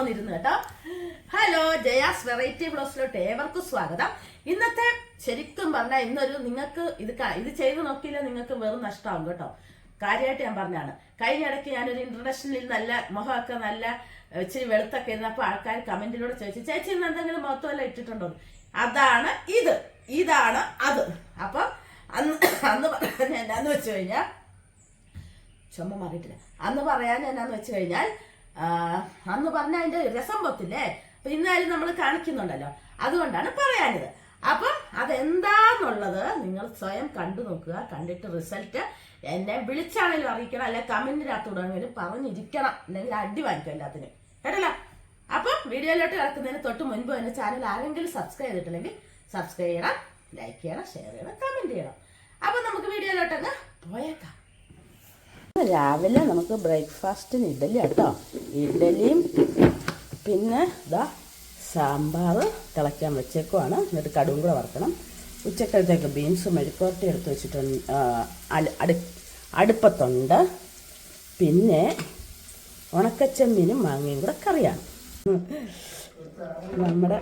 വന്നിരുന്നു കേട്ടോ. Hello Jaya's variety ബ്ലോസിലോട്ട് ഏവർക്കും സ്വാഗതം. ഇന്നത്തെ ശരിക്കും പറഞ്ഞാൽ ഇന്നൊരു നിങ്ങൾക്ക് ഇത് ഇത് ചെയ്ത് നോക്കിയില്ല നിങ്ങൾക്ക് വെറും നഷ്ടമാകും കേട്ടോ. കാര്യമായിട്ട് ഞാൻ പറഞ്ഞാണ് കഴിഞ്ഞ ഇടയ്ക്ക് ഞാനൊരു ഇന്റർനാഷണലിൽ നല്ല മുഖമൊക്കെ നല്ല ഇച്ചിരി വെളുത്തൊക്കെ ഇരുന്നപ്പോൾ ആൾക്കാർ കമന്റിലൂടെ ചോദിച്ചു ചേച്ചി ഇന്ന് എന്തെങ്കിലും മുഖത്ത് ഇട്ടിട്ടുണ്ടോ? അതാണ് ഇത്. ഇതാണ് അത്. അപ്പൊ അന്ന് അന്ന് പറഞ്ഞ എന്നാന്ന് വെച്ച് കഴിഞ്ഞാൽ ചുമ മാറിയിട്ടില്ല. അന്ന് പറയാൻ എന്നാന്ന് വെച്ച് കഴിഞ്ഞാൽ അന്ന് പറഞ്ഞ അതിന്റെ രസം പൊത്തില്ലേ? അപ്പൊ ഇന്നായാലും നമ്മൾ കാണിക്കുന്നുണ്ടല്ലോ. അതുകൊണ്ടാണ് പറയാനിത് അപ്പം അതെന്താന്നുള്ളത് നിങ്ങൾ സ്വയം കണ്ടു നോക്കുക കണ്ടിട്ട് റിസൾട്ട് എന്നെ വിളിച്ചാണെങ്കിലും അറിയിക്കണം അല്ലെ കമന്റിനകത്തൂടെങ്കിലും പറഞ്ഞിരിക്കണം. അല്ലെങ്കിൽ അടി വാങ്ങിക്കും എല്ലാത്തിനും. കേട്ടല്ലോ? അപ്പം വീഡിയോയിലോട്ട് കിടക്കുന്നതിന് തൊട്ട് മുൻപ് തന്നെ ചാനൽ ആരെങ്കിലും സബ്സ്ക്രൈബ് ചെയ്തിട്ടില്ലെങ്കിൽ സബ്സ്ക്രൈബ് ചെയ്യണം ലൈക്ക് ചെയ്യണം ഷെയർ ചെയ്യണം കമന്റ് ചെയ്യണം. അപ്പം നമുക്ക് വീഡിയോയിലോട്ടങ്ങ് പോയേക്കാം. രാവിലെ നമുക്ക് ബ്രേക്ക്ഫാസ്റ്റിന് ഇഡലി കേട്ടോ ഇഡലിയും പിന്നെ ഇതാ സാമ്പാർ തിളയ്ക്കാൻ വെച്ചേക്കുവാണ്. എന്നിട്ട് കടുവും കൂടെ വറുക്കണം. ഉച്ചക്കലത്തേക്ക് ബീൻസ് മെഴുക്കോട്ടി എടുത്ത് വെച്ചിട്ടുണ്ട് അടു അടുപ്പത്തുണ്ട്. പിന്നെ ഉണക്കച്ചെമ്മീനും മാങ്ങയും കൂടെ കറിയാണ്. നമ്മുടെ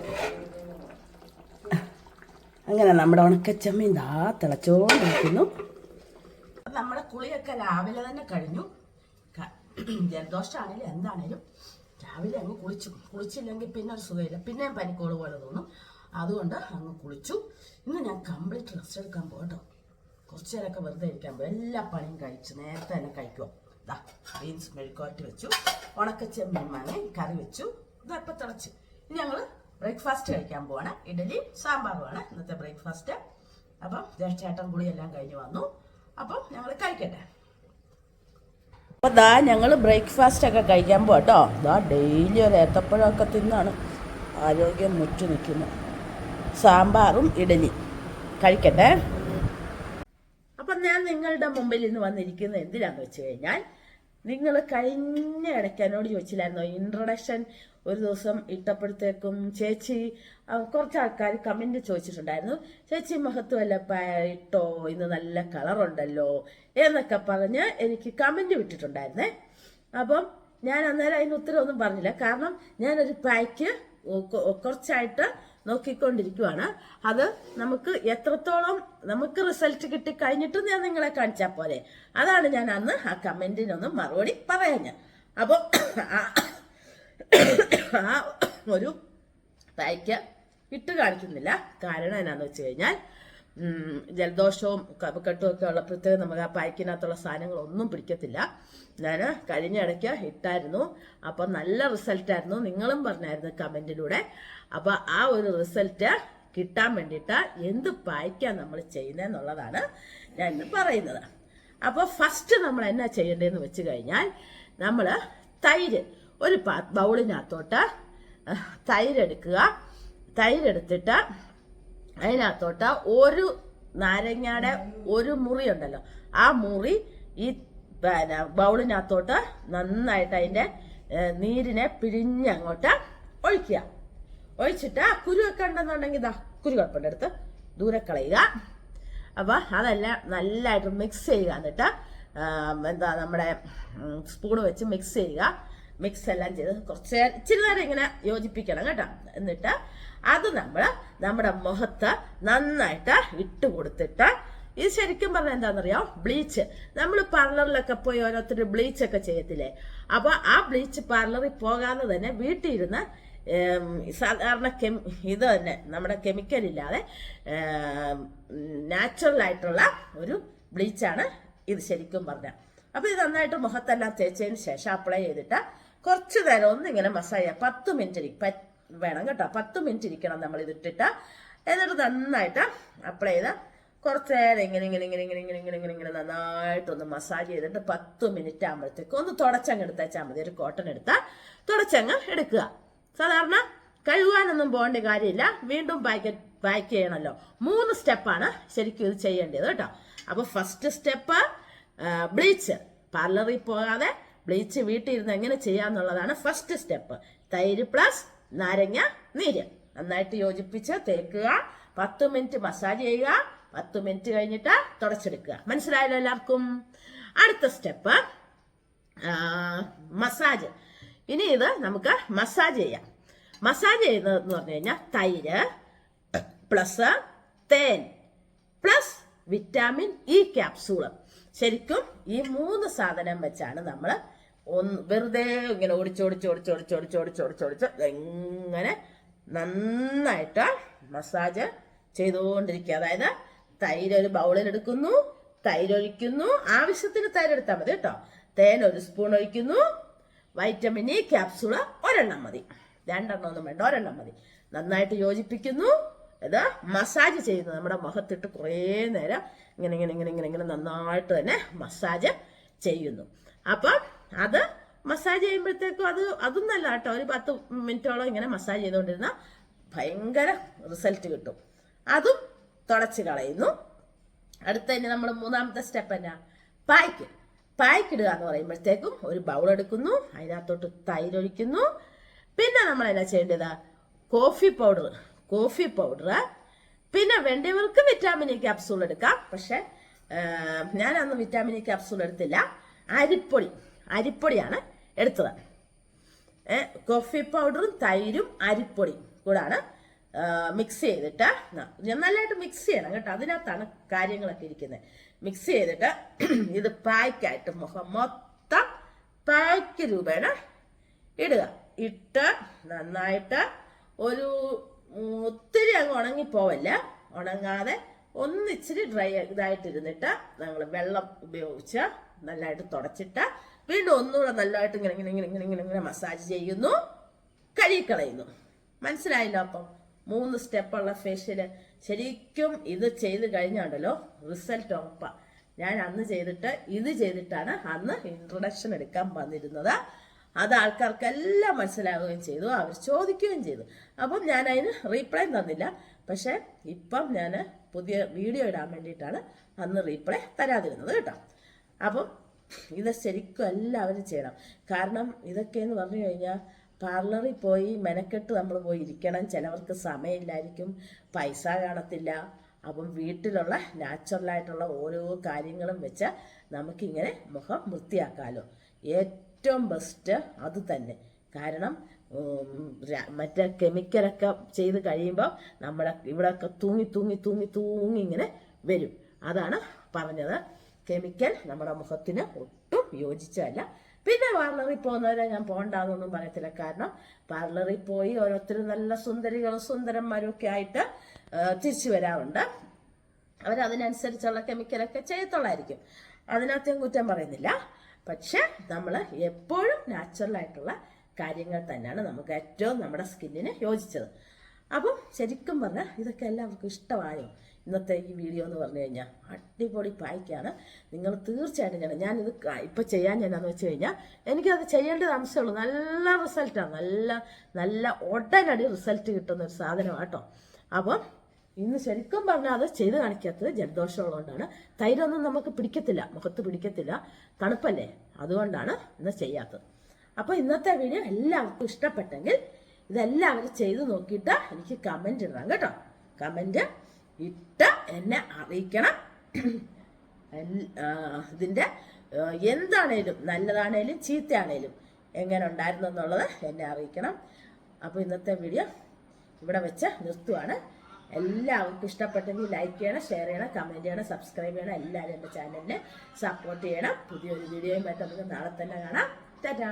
അങ്ങനെ നമ്മുടെ ഉണക്കച്ചമ്മീൻ ദാ തിളച്ചോണ്ടിരിക്കുന്നു. നമ്മുടെ കുളിയൊക്കെ രാവിലെ തന്നെ കഴിഞ്ഞു. ജലദോഷമാണെങ്കിലും എന്താണേലും രാവിലെ അങ്ങ് കുളിച്ചു. കുളിച്ചില്ലെങ്കിൽ പിന്നെ ഒരു സുഖമില്ല. പിന്നെയും പനിക്കോട് പോലെ തോന്നും. അതുകൊണ്ട് അങ്ങ് കുളിച്ചു. ഇന്ന് ഞാൻ കംപ്ലീറ്റ് റെസ്റ്റ് എടുക്കാൻ പോകട്ടോ കുറച്ചു നേരമൊക്കെ വെറുതെ ഇരിക്കാൻ പോകും എല്ലാ പണിയും കഴിച്ചു നേരത്തെ തന്നെ കഴിക്കുക ഇതാ ബീൻസ് മെഴുക്കോട്ടി വെച്ചു. ഉണക്ക ചെമ്മീൻ മാങ്ങ കറി വെച്ചു. ഇതപ്പം തിളച്ചു ഇനി ഞങ്ങൾ ബ്രേക്ക്ഫാസ്റ്റ് കഴിക്കാൻ പോവാണ്. ഇഡലിയും സാമ്പാറുമാണ് ഇന്നത്തെ ബ്രേക്ക്ഫാസ്റ്റ് അപ്പം ജ്യേഷ്ഠേട്ടൻ കൂടി എല്ലാം കഴിഞ്ഞ് വന്നു. അപ്പം ഞങ്ങൾ കഴിക്കട്ടെ. അപ്പോൾ ദാ ഞങ്ങൾ ബ്രേക്ക്ഫാസ്റ്റ് ഒക്കെ കഴിക്കാൻ കേട്ടോ ദാ ഡെയിലി ഒരു ഏത്തപ്പഴമൊക്കെ തിന്നാണ്. ആരോഗ്യം മുറ്റു നിൽക്കുന്നത് സാമ്പാറും ഇഡലി. കഴിക്കട്ടെ. അപ്പം ഞാൻ നിങ്ങളുടെ മുമ്പിൽ ഇന്ന് വന്നിരിക്കുന്നത് എന്തിനാന്ന് വെച്ച് കഴിഞ്ഞാൽ നിങ്ങൾ കഴിഞ്ഞ ഇടയ്ക്ക് എന്നോട് ചോദിച്ചില്ലായിരുന്നോ? ഇൻട്രൊഡക്ഷൻ ഒരു ദിവസം ഇട്ടപ്പോഴത്തേക്കും ചേച്ചി കുറച്ച് ആൾക്കാർ കമന്റ് ചോദിച്ചിട്ടുണ്ടായിരുന്നു. ചേച്ചി മഹത്വമല്ല ഇട്ടോ ഇന്ന് നല്ല കളറുണ്ടല്ലോ എന്നൊക്കെ പറഞ്ഞ് എനിക്ക് കമന്റ് വിട്ടിട്ടുണ്ടായിരുന്നേ. അപ്പം ഞാൻ അന്നേരം അതിന് ഉത്തരവൊന്നും പറഞ്ഞില്ല. കാരണം ഞാനൊരു പായ്ക്ക് കുറച്ചായിട്ട് നോക്കിക്കൊണ്ടിരിക്കുവാണ്. അത് നമുക്ക് എത്രത്തോളം നമുക്ക് റിസൾട്ട് കിട്ടി കഴിഞ്ഞിട്ടും ഞാൻ നിങ്ങളെ കാണിച്ചാൽ പോലെ അതാണ് ഞാൻ അന്ന് ആ കമന്റിനൊന്ന് മറുപടി പറയാഞ്ഞ അപ്പോൾ ആ ഒരു പായ്ക്ക് ഇട്ട് കാണിക്കുന്നില്ല. കാരണം എന്നാന്ന് വെച്ച് കഴിഞ്ഞാൽ ജലദോഷവും കഫക്കെട്ടും ഒക്കെ ഉള്ളപ്പോഴത്തേക്ക് നമുക്ക് ആ പായ്ക്കിനകത്തുള്ള സാധനങ്ങളൊന്നും പിടിക്കത്തില്ല. ഞാൻ കഴിഞ്ഞ ഇടയ്ക്ക് ഇട്ടായിരുന്നു. അപ്പം നല്ല റിസൾട്ടായിരുന്നു നിങ്ങളും പറഞ്ഞായിരുന്നു കമന്റിലൂടെ അപ്പൊ ആ ഒരു റിസൾട്ട് കിട്ടാൻ വേണ്ടിയിട്ട് എന്ത് പായ്ക്കാൻ നമ്മൾ ചെയ്യുന്നതെന്നുള്ളതാണ് ഞാൻ ഇന്ന് പറയുന്നത്. അപ്പോൾ ഫസ്റ്റ് നമ്മൾ എന്നാ ചെയ്യേണ്ടതെന്ന് വെച്ച് കഴിഞ്ഞാൽ നമ്മൾ തൈര് ഒരു ബൗളിനകത്തോട്ട് തൈരെടുക്കുക തൈരെടുത്തിട്ട് അതിനകത്തോട്ട് ഒരു നാരങ്ങയുടെ ഒരു മുറി ഉണ്ടല്ലോ. ആ മുറി ഈ പിന്നെ ബൗളിനകത്തോട്ട് നന്നായിട്ട് അതിന്റെ നീരിനെ പിഴിഞ്ഞങ്ങോട്ട് ഒഴിക്കുക. ഒഴിച്ചിട്ട് ആ കുരുവൊക്കെ ഉണ്ടെന്നുണ്ടെങ്കിൽ ഇതാ കുരു കുഴപ്പമുണ്ട് എടുത്ത് ദൂരെ കളയുക. അപ്പോൾ അതെല്ലാം നല്ലതായിട്ട് മിക്സ് ചെയ്യുക. എന്നിട്ട് എന്താ നമ്മുടെ സ്പൂൺ വെച്ച് മിക്സ് ചെയ്യുക. മിക്സ് എല്ലാം ചെയ്ത് കുറച്ച് ഇച്ചിരി നേരം ഇങ്ങനെ യോജിപ്പിക്കണം കേട്ടോ. എന്നിട്ട് അത് നമ്മൾ നമ്മുടെ മുഖത്ത് നന്നായിട്ട് ഇട്ട് കൊടുത്തിട്ട് ഇത് ശരിക്കും പറഞ്ഞാൽ എന്താണെന്നറിയാം ബ്ലീച്ച്. നമ്മൾ പാർലറിലൊക്കെ പോയി ഓരോരുത്തർ ബ്ലീച്ച് ഒക്കെ ചെയ്യത്തില്ലേ? അപ്പോൾ ആ ബ്ലീച്ച് പാർലറിൽ പോകാതെ തന്നെ ഏം, സാധാരണ കെമി ഇത് തന്നെ നമ്മുടെ കെമിക്കൽ ഇല്ലാതെ നാച്ചുറൽ ആയിട്ടുള്ള ഒരു ബ്ലീച്ചാണ് ഇത് ശരിക്കും പറഞ്ഞാൽ അപ്പോൾ ഇത് നന്നായിട്ട് മുഖത്തെല്ലാം തേച്ചതിന് ശേഷം അപ്ലൈ ചെയ്തിട്ട് കുറച്ച് നേരം ഒന്ന് ഇങ്ങനെ മസാജ് പത്ത് മിനിറ്റ് ഇരി- പ- വേണം കേട്ടോ. പത്ത് മിനിറ്റ് ഇരിക്കണം നമ്മൾ ഇതിട്ടിട്ട് എന്നിട്ട് നന്നായിട്ട് അപ്ലൈ ചെയ്ത് കുറച്ച് നേരം ഇങ്ങനെ ഇങ്ങനെ ഇങ്ങനെ ഇങ്ങനെ ഇങ്ങനെ ഇങ്ങനെ ഇങ്ങനെ ഇങ്ങനെ നന്നായിട്ടൊന്ന് മസാജ് ചെയ്തിട്ട് പത്ത് മിനിറ്റ് ആകുമ്പോഴത്തേക്ക് ഒന്ന് തുടച്ചങ്ങ് എടുത്തേച്ചാൽ മതി. ഒരു കോട്ടൺ എടുത്താൽ തുടച്ചങ്ങ് എടുക്കുക. സാധാരണ കഴുകാനൊന്നും പോകേണ്ട കാര്യമില്ല. വീണ്ടും പാക്ക് പാക്ക് ചെയ്യണമല്ലോ മൂന്ന് സ്റ്റെപ്പാണ് ശരിക്കും ഇത് ചെയ്യേണ്ടത് കേട്ടോ. അപ്പോൾ ഫസ്റ്റ് സ്റ്റെപ്പ് ബ്ലീച്ച് പാർലറിൽ പോകാതെ ബ്ലീച്ച് വീട്ടിൽ ഇരുന്ന് എങ്ങനെ ചെയ്യാന്നുള്ളതാണ് ഫസ്റ്റ് സ്റ്റെപ്പ് തൈര് പ്ലസ് നാരങ്ങ നീര്. നന്നായിട്ട് യോജിപ്പിച്ച് തേക്കുക. പത്ത് മിനിറ്റ് മസാജ് ചെയ്യുക. പത്ത് മിനിറ്റ് കഴിഞ്ഞിട്ട് തുടച്ചെടുക്കുക. മനസ്സിലായല്ലോ എല്ലാവർക്കും? അടുത്ത സ്റ്റെപ്പ് മസാജ്. ഇനി ഇത് നമുക്ക് മസാജ് ചെയ്യാം. മസാജ് ചെയ്യുന്നത് എന്ന് പറഞ്ഞു കഴിഞ്ഞാൽ തൈര് പ്ലസ് തേൻ പ്ലസ് വിറ്റാമിൻ ഇ ക്യാപ്സൂൾ. ശരിക്കും ഈ മൂന്ന് സാധനം വെച്ചാണ് നമ്മൾ ഒന്ന് വെറുതെ ഇങ്ങനെ ഓടിച്ചോടിച്ച് ഓടിച്ചോടിച്ച് ഓടിച്ചോടിച്ച് ഓടിച്ചോടിച്ച് ഇങ്ങനെ നന്നായിട്ട് മസാജ് ചെയ്തുകൊണ്ടിരിക്കുക. അതായത് തൈര് ഒരു ബൗളിൽ എടുക്കുന്നു തൈര് ഒഴിക്കുന്നു. ആവശ്യത്തിന് തൈര് എടുത്താൽ മതി കേട്ടോ. തേൻ ഒരു സ്പൂൺ ഒഴിക്കുന്നു. വൈറ്റമിൻ ഇ ക്യാപ്സൂൾ ഒരെണ്ണം മതി. രണ്ടെണ്ണം ഒന്നും വേണ്ട ഒരെണ്ണം മതി. നന്നായിട്ട് യോജിപ്പിക്കുന്നു. ഇത് മസാജ് ചെയ്യുന്നു. നമ്മുടെ മുഖത്തിട്ട് കുറേ നേരം ഇങ്ങനെ ഇങ്ങനെ ഇങ്ങനെ ഇങ്ങനെ ഇങ്ങനെ നന്നായിട്ട് തന്നെ മസാജ് ചെയ്യുന്നു. അപ്പം അത് മസാജ് ചെയ്യുമ്പോഴത്തേക്കും അത് അതും നല്ല കേട്ടോ ഒരു പത്ത് മിനിറ്റോളം ഇങ്ങനെ മസാജ് ചെയ്തുകൊണ്ടിരുന്ന ഭയങ്കര റിസൾട്ട് കിട്ടും. അതും തുടച്ച് കളയുന്നു. അടുത്ത തന്നെ നമ്മൾ മൂന്നാമത്തെ സ്റ്റെപ്പ് എന്നാ പായ്ക്ക്. പായ്ക്ക് ഇടുക എന്ന് പറയുമ്പോഴത്തേക്കും ഒരു ബൗൾ എടുക്കുന്നു. അതിനകത്തോട്ട് തൈരൊഴിക്കുന്നു പിന്നെ നമ്മൾ എന്നാ ചെയ്യേണ്ടത്? കോഫി പൗഡർ കോഫി പൗഡർ പിന്നെ വേണ്ടവർക്ക് വിറ്റാമിൻ ഇ ക്യാപ്സൂൾ എടുക്കാം. പക്ഷെ ഞാനന്ന് വിറ്റാമിൻ ഇ ക്യാപ്സൂൾ എടുത്തില്ല. അരിപ്പൊടി. അരിപ്പൊടിയാണ് എടുത്തത്. കോഫി പൗഡറും തൈരും അരിപ്പൊടിയും കൂടാണ് മിക്സ് ചെയ്തിട്ട് നല്ലതായിട്ട് മിക്സ് ചെയ്യണം കേട്ടോ. അതിനകത്താണ് കാര്യങ്ങളൊക്കെ ഇരിക്കുന്നത്. മിക്സ് ചെയ്തിട്ട് ഇത് പായ്ക്കായിട്ട് മുഖം മൊത്തം പായ്ക്ക് രൂപേണ ഇടുക. ഇട്ട് നന്നായിട്ട് ഒരു ഒത്തിരി അങ്ങ് ഉണങ്ങിപ്പോവല്ല ഉണങ്ങാതെ ഒന്നിച്ചിരി ഡ്രൈ ഇതായിട്ടിരുന്നിട്ട് നമ്മൾ വെള്ളം ഉപയോഗിച്ച് നല്ലതായിട്ട് തുടച്ചിട്ട് വീണ്ടും ഒന്നുകൂടെ നല്ലതായിട്ട് ഇങ്ങനെ ഇങ്ങനെ ഇങ്ങനെ ഇങ്ങനെ ഇങ്ങനെ മസാജ് ചെയ്യുന്നു. കഴുകിക്കളയുന്നു. മനസ്സിലായല്ലോ അപ്പം? മൂന്ന് സ്റ്റെപ്പുള്ള ഫേഷ്യൽ ശരിക്കും ഇത് ചെയ്ത് കഴിഞ്ഞാണ്ടല്ലോ റിസൾട്ട് ഉറപ്പാ. ഞാൻ അന്ന് ചെയ്തിട്ട് ഇത് ചെയ്തിട്ടാണ് അന്ന് ഇൻട്രൊഡക്ഷൻ എടുക്കാൻ വന്നിരുന്നത്. അത് ആൾക്കാർക്കെല്ലാം മനസ്സിലാവുകയും ചെയ്തു അവർ ചോദിക്കുകയും ചെയ്തു. അപ്പം ഞാൻ അതിന് റീപ്ലൈ തന്നില്ല. പക്ഷെ ഇപ്പം ഞാൻ പുതിയ വീഡിയോ ഇടാൻ വേണ്ടിയിട്ടാണ് അന്ന് റീപ്ലൈ തരാതിരുന്നത് കേട്ടോ. അപ്പം ഇത് ശരിക്കും എല്ലാവരും ചെയ്യണം. കാരണം ഇതൊക്കെ എന്ന് പറഞ്ഞു കഴിഞ്ഞാൽ പാർലറിൽ പോയി മെനക്കെട്ട് നമ്മൾ പോയി ഇരിക്കണം. ചിലവർക്ക് സമയമില്ലായിരിക്കും പൈസ കാണത്തില്ല. അപ്പം വീട്ടിലുള്ള നാച്ചുറലായിട്ടുള്ള ഓരോ കാര്യങ്ങളും വെച്ച് നമുക്കിങ്ങനെ മുഖം വൃത്തിയാക്കാമല്ലോ ഏറ്റവും ബെസ്റ്റ് അത് തന്നെ. കാരണം മറ്റേ കെമിക്കലൊക്കെ ചെയ്ത് കഴിയുമ്പോൾ നമ്മുടെ ഇവിടെയൊക്കെ തൂങ്ങി തൂങ്ങി തൂങ്ങി തൂങ്ങി ഇങ്ങനെ വരും. അതാണ് പറഞ്ഞത്. കെമിക്കൽ നമ്മുടെ മുഖത്തിന് ഒട്ടും യോജിച്ചതല്ല. പിന്നെ പാർലറിൽ പോകുന്നവരെ ഞാൻ പോകണ്ടെന്നൊന്നും പറയത്തില്ല. കാരണം പാർലറിൽ പോയി ഓരോരുത്തരും നല്ല സുന്ദരികളും സുന്ദരന്മാരും ഒക്കെ ആയിട്ട് തിരിച്ചു വരാറുണ്ട്. അവരതിനനുസരിച്ചുള്ള കെമിക്കലൊക്കെ ചെയ്യത്തുള്ളായിരിക്കും. അതിനകത്ത് കുറ്റം പറയുന്നില്ല. പക്ഷെ നമ്മൾ എപ്പോഴും നാച്ചുറലായിട്ടുള്ള കാര്യങ്ങൾ തന്നെയാണ് നമുക്ക് ഏറ്റവും നമ്മുടെ സ്കിന്നിന് യോജിച്ചത്. അപ്പം ശരിക്കും പറഞ്ഞാൽ ഇതൊക്കെ എല്ലാവർക്കും ഇഷ്ടമായോ? ഇന്നത്തെ ഈ വീഡിയോ എന്ന് പറഞ്ഞു കഴിഞ്ഞാൽ അടിപൊളി പായ്ക്കാണ്. നിങ്ങൾ തീർച്ചയായിട്ടും ചെയ്യണം ഞാനിത് ഇപ്പം ചെയ്യാൻ എന്നാന്ന് വെച്ച് കഴിഞ്ഞാൽ എനിക്കത് ചെയ്യേണ്ടത് അംശമുള്ളൂ നല്ല റിസൾട്ടാണ് നല്ല നല്ല ഉടനടി റിസൾട്ട് കിട്ടുന്ന ഒരു സാധനമാണ് കേട്ടോ. അപ്പം ഇന്ന് ശരിക്കും പറഞ്ഞാൽ അത് ചെയ്ത് കാണിക്കാത്തത് ജലദോഷമുള്ളതുകൊണ്ടാണ്. തൈരൊന്നും നമുക്ക് പിടിക്കത്തില്ല. മുഖത്ത് പിടിക്കത്തില്ല. തണുപ്പല്ലേ? അതുകൊണ്ടാണ് ഇന്ന് ചെയ്യാത്തത്. അപ്പോൾ ഇന്നത്തെ വീഡിയോ എല്ലാവർക്കും ഇഷ്ടപ്പെട്ടെങ്കിൽ ഇതെല്ലാവരും ചെയ്ത് നോക്കിയിട്ട് എനിക്ക് കമന്റ് ഇടാം കേട്ടോ. കമന്റ് ഇട്ട് എന്നെ അറിയിക്കണം. ഇതിന്റെ എന്താണേലും നല്ലതാണേലും ചീത്തയാണേലും എങ്ങനെ ഉണ്ടായിരുന്നു എന്നുള്ളത് എന്നെ അറിയിക്കണം. അപ്പോൾ ഇന്നത്തെ വീഡിയോ ഇവിടെ വെച്ച് നിർത്തുവാണ്. എല്ലാവർക്കും ഇഷ്ടപ്പെട്ടെങ്കിൽ ലൈക്ക് ചെയ്യണം ഷെയർ ചെയ്യണം കമന്റ് ചെയ്യണം സബ്സ്ക്രൈബ് ചെയ്യണം. എല്ലാവരും എന്റെ ചാനലിനെ സപ്പോർട്ട് ചെയ്യണം. പുതിയൊരു വീഡിയോയുമായിട്ട് നമുക്ക് നാളെ തന്നെ കാണാം. ടാറ്റാ